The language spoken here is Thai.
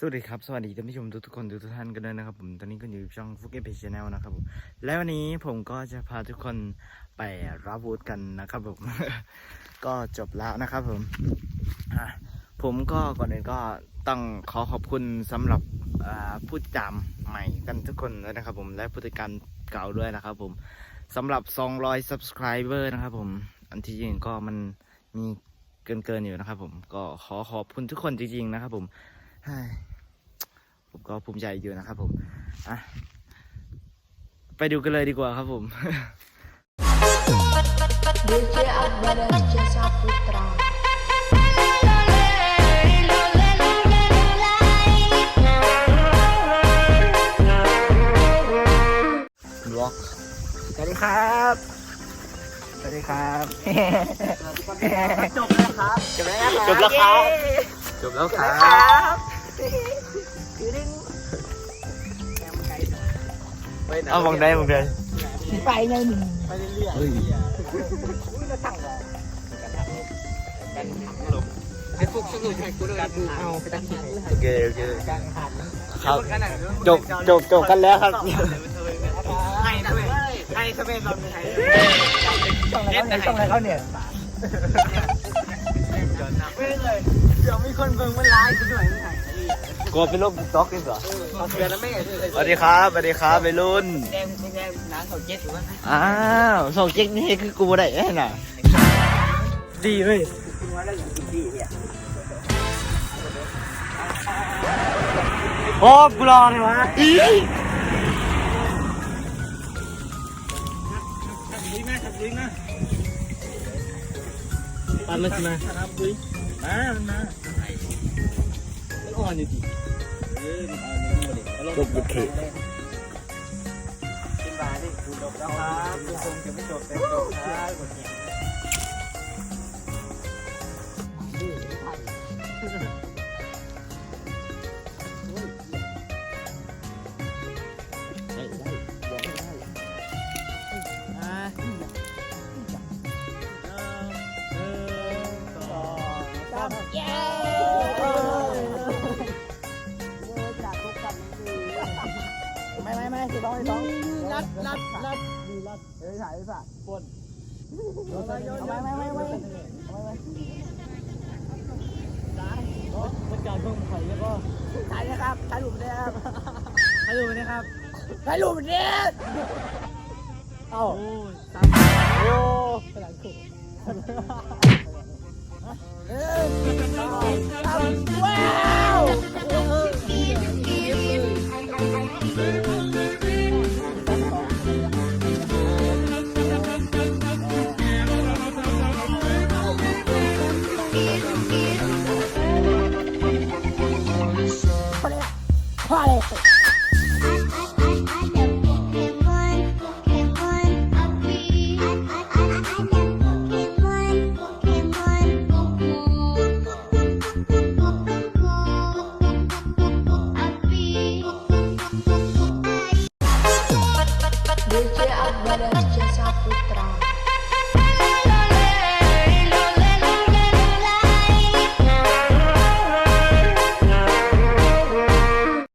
สวัสดีครับ สวัสดีท่านผู้ชมทุกทุกๆคนทุกทุกท่านกันด้วยนะครับผม ตอนนี้ก็อยู่ช่องฟุกเอพีชแนลนะครับผม และวันนี้ผมก็จะพาทุกคนไปรับวูดกันนะครับผม ก็จบแล้วนะครับผม ผมก็ก่อนอื่นก็ต้องขอขอบคุณสำหรับผู้ติดตามใหม่กันทุกคนเลยนะครับผม และผู้ติดตามเก่าด้วยนะครับผมสำหรับ 200 subscriber นะครับผม อันที่จริงก็มันมีเกินเกินๆอยู่นะครับผม ก็ขอขอบคุณทุกคนจริงๆนะครับผมเฮ้ย ผมก็ภูมิใจอยู่นะครับผมอะไปดูกันเลยดีกว่าครับผม DJ Akbar Jasa Putra Vlog สวัสดีครับ สวัสดีครับจบแล้วครับ จบแล้วจบแล้วครับ จบแล้วครับ เอามองได้มองได้ไปไงหนึ่งไปเรื่อยเฮ้ยไอ้พวกสนุกแข่งกูด้วยกันเอาไปตั้งใจโอเคโอเคการหันครับจบจบจบกันแล้วครับให้ทำไมให้ทำไมเราไทยเล่นต้องอะไรเขาเนี่ยไม่เลยเดี๋ยวมีคนเบิ่งมันร้ายกูด้วยไม่ถ่าย กลัวเป็นโรคติ๊กต็อกอีกเหรอเอาเสือแล้วไม่สวัสดีครับสวัสดีครับวัยรุ่นแดงแดงน้ำเขาเจ็ดอยู่วะอ้าวสองเจ๊กนี่คือกูได้แน่น่ะดีเว้ยกินไว้แล้วอย่างกินดีเนี่ยโอ้กูรอเลยวะดีมากครับดีมากตามมาสิมาครับดีมา จบบุกเขขึ้นมาดิดูจบแล้วครับดูคงจะไม่จบแต่จบครับหมดเนี่ยไม่ สองสิต้องรัดรัดรัดดีรัดเฮ้ยถ่ายไปป่ะปนไม่ไม่ไม่ไม่มันการเพิ่งถ่แล้วก็ถ่ายนะครับถ่ายรูปได้ครับถ่ายรูปนะครับถ่ายรูปเนี่ยเอ้าโยตามโอ้ขนาดถูกเอ้ยว้าว Barang Jasa Putra.